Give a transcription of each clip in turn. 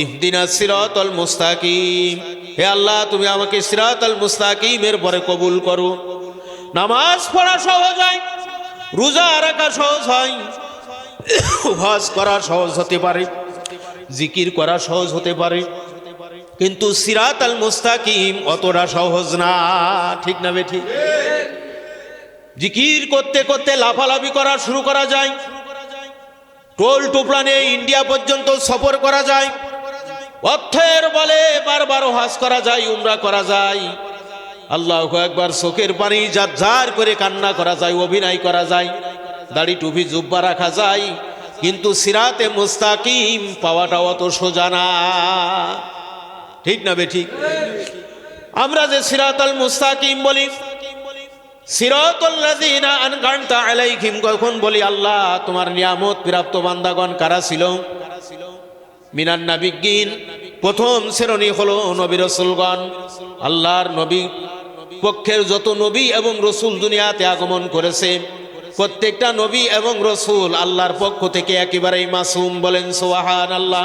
ইহদিনা সিরাতাল মুস্তাকিম। হে আল্লাহ, তুমি আমাকে সিরাতাল মুস্তাকিমের পরে কবুল করো। নামাজ পড়া সহজ হয়, রোজা রাখা সহজ হয় হজ করা সহজ হতে পারে, জিকির করা সহজ হতে পারে। কিন্তু সিরাত আল মুস্তাকিম অতটা সহজ না, ঠিক না বে ঠিক জিকির করতে করতে লাফালাফি করা শুরু করা যায়। টোল টুপলানে ইন্ডিয়া পর্যন্ত সফর করা যায়। অর্থের বলে বারবার হাস করা যায়, উমরা করা যায়। আল্লাহ একবার চোখের পানি যার যার করে কান্না করা যায়, অভিনয় করা যায়। দাড়ি টুপি জুব্বা রাখা যায়, কিন্তু সিরাতে মুস্তাকিম পাওয়াটা অত সোজা না। ঠিক না বে ঠিক? আমরা যে সিরাতাল মুস্তাকিম বলি কখন বলি, আল্লাহ, তোমার নিয়ামত প্রাপ্ত বান্দাগণ কারা ছিল? মিনান নাবিগিন। প্রথম শ্রেণি হলো নবী রসুলগণ। আল্লাহর নবী পক্ষের যত নবী এবং রসুল দুনিয়াতে আগমন করেছে, প্রত্যেকটা নবী এবং রসুল আল্লাহর পক্ষ থেকে একেবারেই মাসুম বলেন সোহান আল্লাহ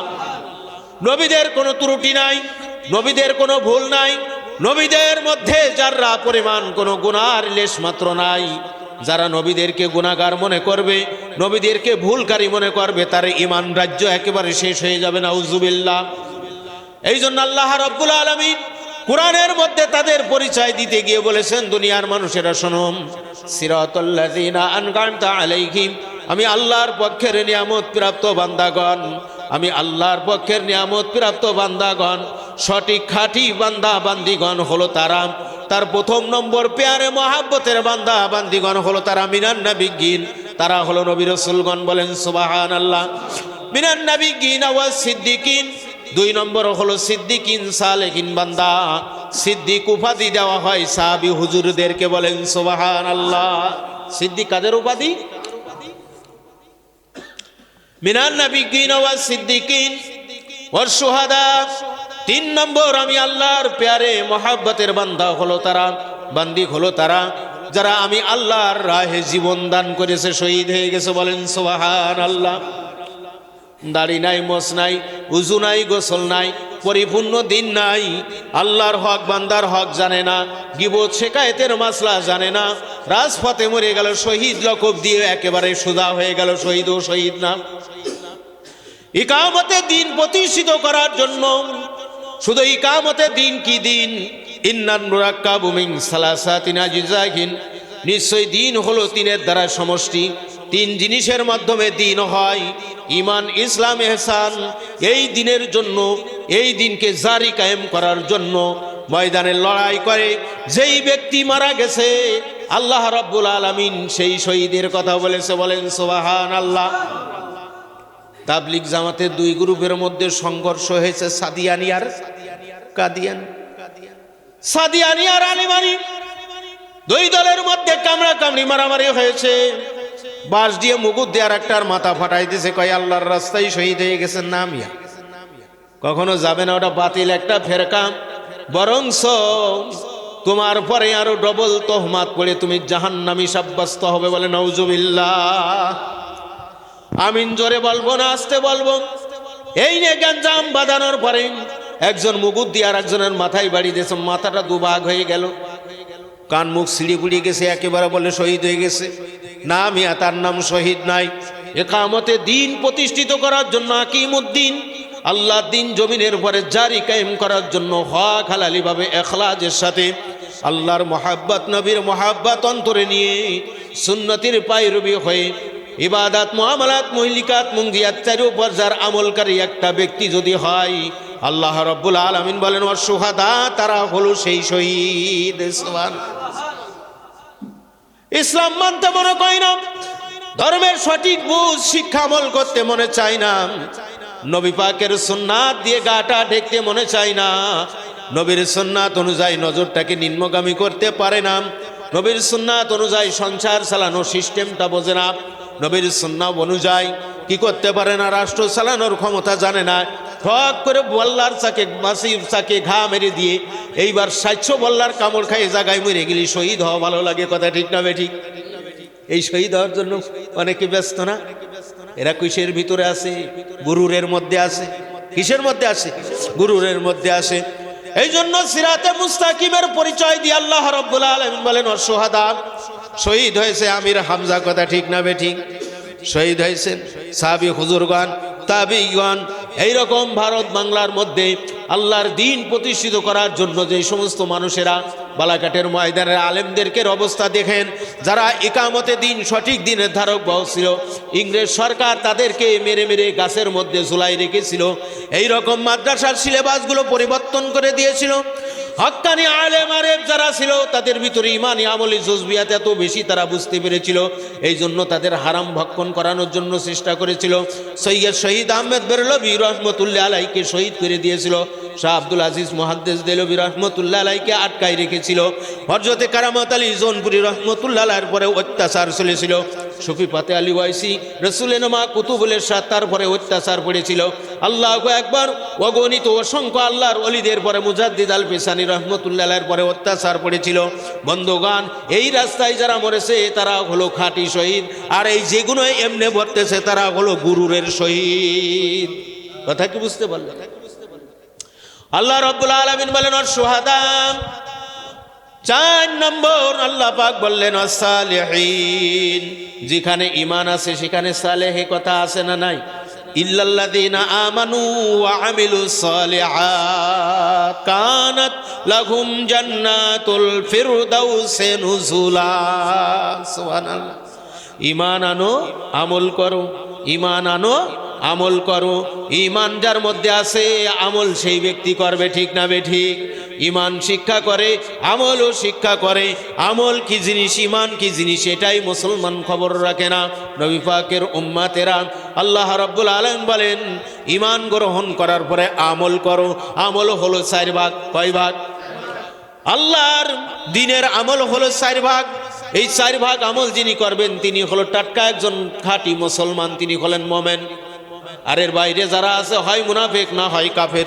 নবীদের কোনো ত্রুটি নাই, নবীদের কোনো ভুল নাই, নবীদের মধ্যে যারা পরিমাণ কোনো গুণার লেশ মাত্র নাই যারা নবীদেরকে গুণাগার মনে করবে, নবীদেরকে ভুলকারী মনে করবে, তার ইমান রাজ্য একেবারে শেষ হয়ে যাবে না উজুবিল্লাহ এই জন্য আল্লাহ রব্বুল আলমিন কোরআনের মধ্যে তাদের পরিচয় দিতে গিয়ে বলেছেন, দুনিয়ার মানুষেরা শোনম আমি আল্লাহর পক্ষের নিয়ামত প্রাপ্ত বান্দাগণ, আমি আল্লাহর পক্ষের নিয়ামত প্রাপ্ত বান্দাগণ, সঠিক খাঁটি বান্দা বান্দিগণ হলো তারা। তার প্রথম নম্বর পেয়ারে মহাব্বতের বান্দা, বান্দিগণ হলো তারা মিনান নাবিগিন। তারা হলো নবী রসুলগণ বলেন সুবাহান আল্লাহ মিনান নাবিগিন আওয়াজ সিদ্দিকিন। দুই নম্বর হলো সিদ্দিকিন সালেকিন বান্দা। সিদ্দিক উপাধি দেওয়া হয় সাহাবি হুজুরদেরকে বলেন সুবাহান আল্লাহ সিদ্দিক কাদের উপাধি? মিনান নাবিগিন ওয়াস সিদ্দিকিন। ওয়াস শুহাদা তিন নম্বর, আমি আল্লাহর পেয়ারে মহাব্বতের বান্দা হলো তারা, বান্দি হলো তারা, যারা আমি আল্লাহর রাহে জীবন দান করেছে, শহীদ হয়ে গেছে বলেন সোহান আল্লাহ দাড়ি নাই মোস নাই, উজু নাই, গোসল নাই, পরিপূর্ণ দিন নাই, আল্লাহর হক, বান্দার হক জানে না, গিবত শেখায়তের মাসলা জানে না, রাজপথে মরে গেল, শহীদ লকব দিয়ে একেবারে সুদা হয়ে গেল, শহীদ ও শহীদ না। ইকামতে দিন প্রতিষ্ঠিত করার জন্য শুধু ইকামতে দিন কি দিন? ইন্নান মুরাক্কাবু মিন সালাসাতিন আজিজাহিন নিশ্চয় দিন হলো তিনের দ্বারা সমষ্টি। তিন জিনিসের মাধ্যমে দিন হয়। ইমান ইসলাম, এহসান, এই দিনের জন্য, এই দিনকে জারি কায়েম করার জন্য ময়দানে লড়াই করে। যেই ব্যক্তি মারা গেছে, আল্লাহ রব্বুল আলমিন সেই শহীদের কথা বলেছে, বলেন সোবাহান আল্লাহ তাবলিক জামাতের দুই গ্রুপের মধ্যে সংঘর্ষ হয়েছে সাদিয়ানিয়ার কাদিয়ান। সাদিয়ানিয়ার আলিমানি দুই দলের মধ্যে কামড়া কামড়ি মারামারি হয়েছে। বাঁশ দিয়ে মুগুর দিয়ে আর একটার মাথা ফাটাই দিয়েছে কয় আল্লাহর রাস্তায় শহীদ হয়ে গেছেন নামিয়া কখনো যাবে না, ওটা বাতিল একটা ফেরকাম বরংস তোমার পরে আরও ডবল তহমাত পড়ে তুমি জাহান্নামি সাব্যস্ত হবে বলে নৌজুবিল্লাহ আমিন জোরে বলব না আসতে বলব। এই নিয়ে গ্যাঞ্জাম বাঁধানোর পরে একজন মুগুর দিয়ে আর একজনের মাথায় বাড়ি দিয়েছে, মাথাটা দুভাগ হয়ে গেল। কান মুখ সিঁড়ি পুড়িয়ে গেছে, একেবারে বলে শহীদ হয়ে গেছে। না মিয়া, তার নাম শহীদ নাই। একামতে দিন প্রতিষ্ঠিত করার জন্য আকিমুদ্দিন আল্লাহ দিন জমিনের পরে জারি কায়েম করার জন্য হক হালালিভাবে এখলাজের সাথে আল্লাহর মহাব্বত, নবীর মহাব্বত অন্তরে নিয়ে সুন্নতির পায়রবি হয়ে ইবাদাত, মুআমালাত, মহিলিকাত, মুঙ্গিয়াত, চারু পর্যার আমলকারী একটা ব্যক্তি যদি হয়, আল্লাহ রব্বুল আলমিন বলেন ওর সুহাদা তারা হলো সেই শহীদ। ইসলাম মানতে মনে কয় না। ধর্মের সঠিক বুঝ, শিক্ষা আমল করতে মনে চায় না। নবী পাকের সুন্নাত দিয়ে গাটা ঢেকতে মনে চায় না। নবীর সুন্নাত অনুযায়ী নজরটাকে নিম্নগামী করতে পারে না। নবীর সুন্নাত অনুযায়ী সংসার চালানো সিস্টেমটা বোঝে না। নবীর সুন্না অনুযায়ী কি করতে পারে না? রাষ্ট্র চালানোর ক্ষমতা জানে না। ঠক করে বল্লার চাকে, মাসির চাকে ঘা মেরে দিয়ে এইবার সাতশো বল্লার কামড় খাইয়ে জায়গায় মরে গেলি শহীদ হওয়া ভালো লাগে। কথা ঠিক না ঠিক এই শহীদ হওয়ার জন্য অনেকে ব্যস্ত না? এরা কিসের ভিতরে আছে? গুরুরের মধ্যে আছে। কিসের মধ্যে আসে গুরুরের মধ্যে আসে এই জন্য সিরাতে মুস্তাকিমের পরিচয় দিয়ে আল্লাহ রব্বুল আলমিন বলেন, অসহাদা শহীদ হয়েছে আমির হামজা, কথা ঠিক না বে ঠিক? শহীদ হয়েছেন সাবি হুজুরগণ তাবিগণ এইরকম ভারত বাংলার মধ্যে আল্লাহর দিন প্রতিষ্ঠিত করার জন্য যে সমস্ত মানুষেরা বালাঘাটের ময়দানের আলেমদেরকে অবস্থা দেখেন, যারা একামতে দিন সঠিক দিনের ধারক ছিল, ইংরেজ সরকার তাদেরকে মেরে মেরে গাছের মধ্যে ঝুলাই রেখেছিল এই রকম মাদ্রাসার সিলেবাসগুলো পরিবর্তন করে দিয়েছিল। হক্কানি আলেম আরেব যারা ছিল, তাদের ভিতরে ইমানি আমলি জজবিয়াত এত বেশি তারা বুঝতে পেরেছিল। এই জন্য তাদের হারাম ভক্ষণ করানোর জন্য চেষ্টা করেছিল। সৈয়দ শহীদ আহমেদ বেরলবি রহমতুল্লাহ আলাইকে শহীদ করে দিয়েছিল। শাহ আব্দুল আজিজ মহাদ্দেশ দেলবি রহমতুল্লাহ আলাইকে আটকাই রেখেছিল। হরজতে কারামত আলী জোনপুরি রহমতুল্লাহ আলাইয়ের পরে অত্যাচার চলেছিল। শফি পাতে আলী ওয়াইসি রসুলেনমা কুতুবুলের সাথ তারপরে অত্যাচার পড়েছিল আল্লাহ একবার অগণিত অসংখ্য আল্লাহর অলিদের পরে মুজাদ্দিদ আল পেসানি রহমতুল্লাহের পরে অত্যাচার পড়েছিল বন্ধুগান এই রাস্তায় যারা মরেছে, তারা হলো খাঁটি শহীদ। আর এই যেগুলো এমনে ভরতেছে তারা হলো গুরুরের শহীদ। কথা কি বুঝতে পারল? আল্লাহ রব্বুল আলমিন বলেন সোহাদাম চার নম্বর আল্লাহ পাক বললেন অসালেহীন যেখানে ইমান আছে, সেখানে সালেহে কথা আছে না নাই? আমানু নুজুলা। ইমান আনো, আমল করো। ইমান আনো, আমল করো। ইমান যার মধ্যে আছে, আমল সেই ব্যক্তি করবে, ঠিক না বে ঠিক? ইমান শিক্ষা করে, আমলও শিক্ষা করে। আমল কি জিনিস, ইমান কি জিনিস, এটাই মুসলমান খবর রাখে না। নবী পাকের উম্মাতেরা আল্লাহ রাব্বুল আলম বলেন, ইমান গ্রহণ করার পরে আমল করো। আমল হলো চার ভাগ। কয় ভাগ? আল্লাহর দিনের আমল হলো চার ভাগ। এই চার ভাগ আমল যিনি করবেন, তিনি হলো টাটকা একজন খাঁটি মুসলমান, তিনি হলেন মোমেন। আর এর বাইরে যারা আছে, হয় মুনাফেক না হয় কাফের।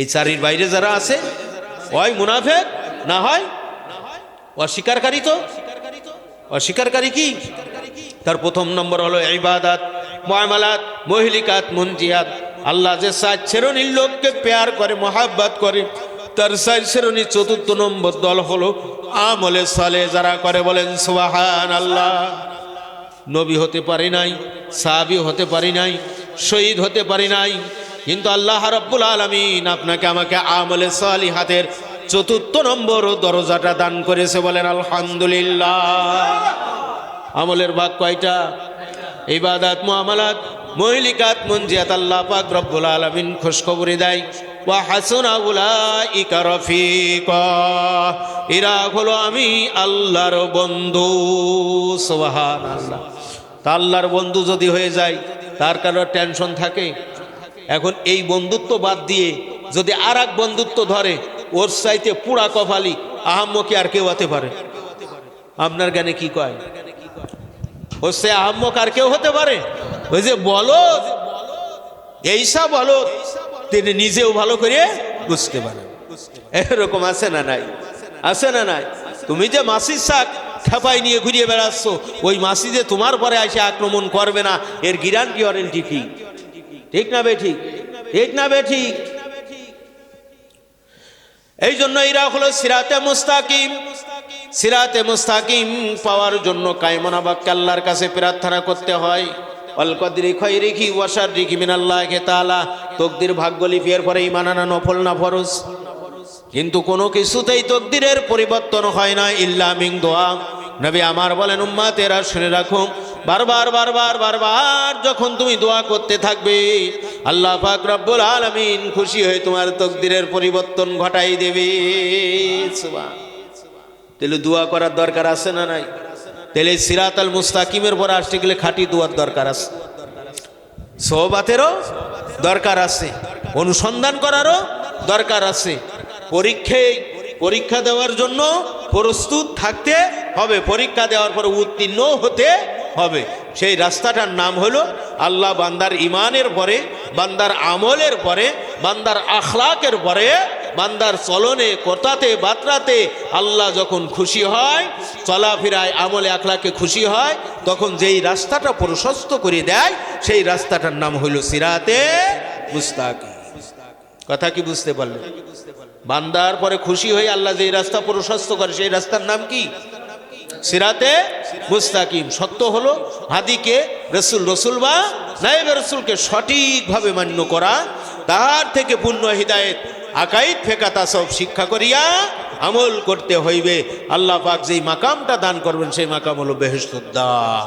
এই চারির বাইরে যারা আছে, হয় মুনাফেক, না হয় অস্বীকারী তো। অস্বীকারী কি? তার প্রথম নম্বর হলো ইবাদাত ময়মালাত মহিলিকাত মঞ্জিয়াত আল্লাহ যে সাত শ্রেণির লোককে পেয়ার করে, মহাব্বাত করে, তার সাত শ্রেণির চতুর্থ নম্বর দল হলো আমলে সালে যারা করে বলেন সোহান আল্লাহ নবী হতে পারি নাই, সাহাবি হতে পারি নাই, শহীদ হতে পারি নাই কিন্তু আল্লাহ রাব্বুল আলমিন আপনাকে আমাকে আমলে সালিহাতের চতুর্থ নম্বর দরজাটা দান করেছে বলেন আলহামদুলিল্লাহ। আমলের ভাগ কয়টা? ইবাদাত, মুআমালাত মহিলিকাত মঞ্জিয়াত আল্লাহ পাক রব্বুল আলামিন খোঁজখবরি দেয়। ওয়া এরা হলো আমি আল্লাহর বন্ধু। আল্লাহর বন্ধু যদি হয়ে যায়, তার কারও টেনশন থাকে? এখন এই বন্ধুত্ব বাদ দিয়ে যদি আর বন্ধুত্ব ধরে, ওর চাইতে পুরা কফালি আহাম্মকে আর কেউ হতে পারে। আপনার জ্ঞানে কি কয়? ও সে আহম্মক আর কেউ হতে পারে? ওই যে বলো এইসা বলো তিনি নিজেও ভালো করে বুঝতে পারেন। এরকম আছে না নাই? আছে না নাই? তুমি যে মাসির শাক খেপাই নিয়ে ঘুরিয়ে বেড়াচ্ছ, ওই মাসি যে তোমার পরে এসে আক্রমণ করবে না, এর গ্যারান্টি ওয়ারেন্টি কি? ঠিক না বে ঠিক না বে ঠিক এই জন্য এরা হলো সিরাতে মুস্তাকিম। সিরাতে মুস্তাকিম পাওয়ার জন্য কায়মনা বাক্য আল্লাহর কাছে প্রার্থনা করতে হয়। তকদির পরে ইমান কিন্তু কোনো কিছুতেই তকদিরের পরিবর্তন হয় না, ইল্লা মিং দোয়া। নবী আমার বলেন উম্মা তেরা শুনে রাখো বারবার বারবার বারবার যখন তুমি দোয়া করতে থাকবে, আল্লাহ পাক রব্বুল আলামিন খুশি হয়ে তোমার তকদিরের পরিবর্তন ঘটাই দেবে। তাহলে দোয়া করার দরকার আছে না নাই? তাহলে সিরাত আল মুস্তাকিমের পর আসতে গেলে খাঁটি দোয়ার দরকার আছে। সোহবাতেরও দরকার আছে। অনুসন্ধান করারও দরকার আছে। পরীক্ষায় পরীক্ষা দেওয়ার জন্য প্রস্তুত থাকতে হবে। পরীক্ষা দেওয়ার পর উত্তীর্ণ হতে হবে। সেই রাস্তাটার নাম হলো আল্লাহ বান্দার ইমানের পরে, বান্দার আমলের পরে, বান্দার আখলাকের পরে, বান্দার চলনে কথাতে বাতরাতে আল্লাহ যখন খুশি হয়, চলাফেরায়, আমলে, আখলাকে খুশি হয়, তখন যেই রাস্তাটা প্রশস্ত করে দেয়, সেই রাস্তাটার নাম হইল সিরাতে মুস্তাকি কথা কি বুঝতে পারলেন? বান্দার পরে খুশি হয়ে আল্লাহ যে রাস্তা প্রশস্ত করে, সেই রাস্তার নাম কি? সিরাতে মুস্তাকিম। সত্য হলো, হাদিকে রসুল রসুল বা নাইব রসুলকে সঠিকভাবে মান্য করা, তাহার থেকে পূর্ণ হৃদায়ত, আকাইদ, ফেকা তা সব শিক্ষা করিয়া আমল করতে হইবে। আল্লাহ পাক যেই মাকামটা দান করবেন, সেই মাকাম হলো বেহেস্তুদ্দান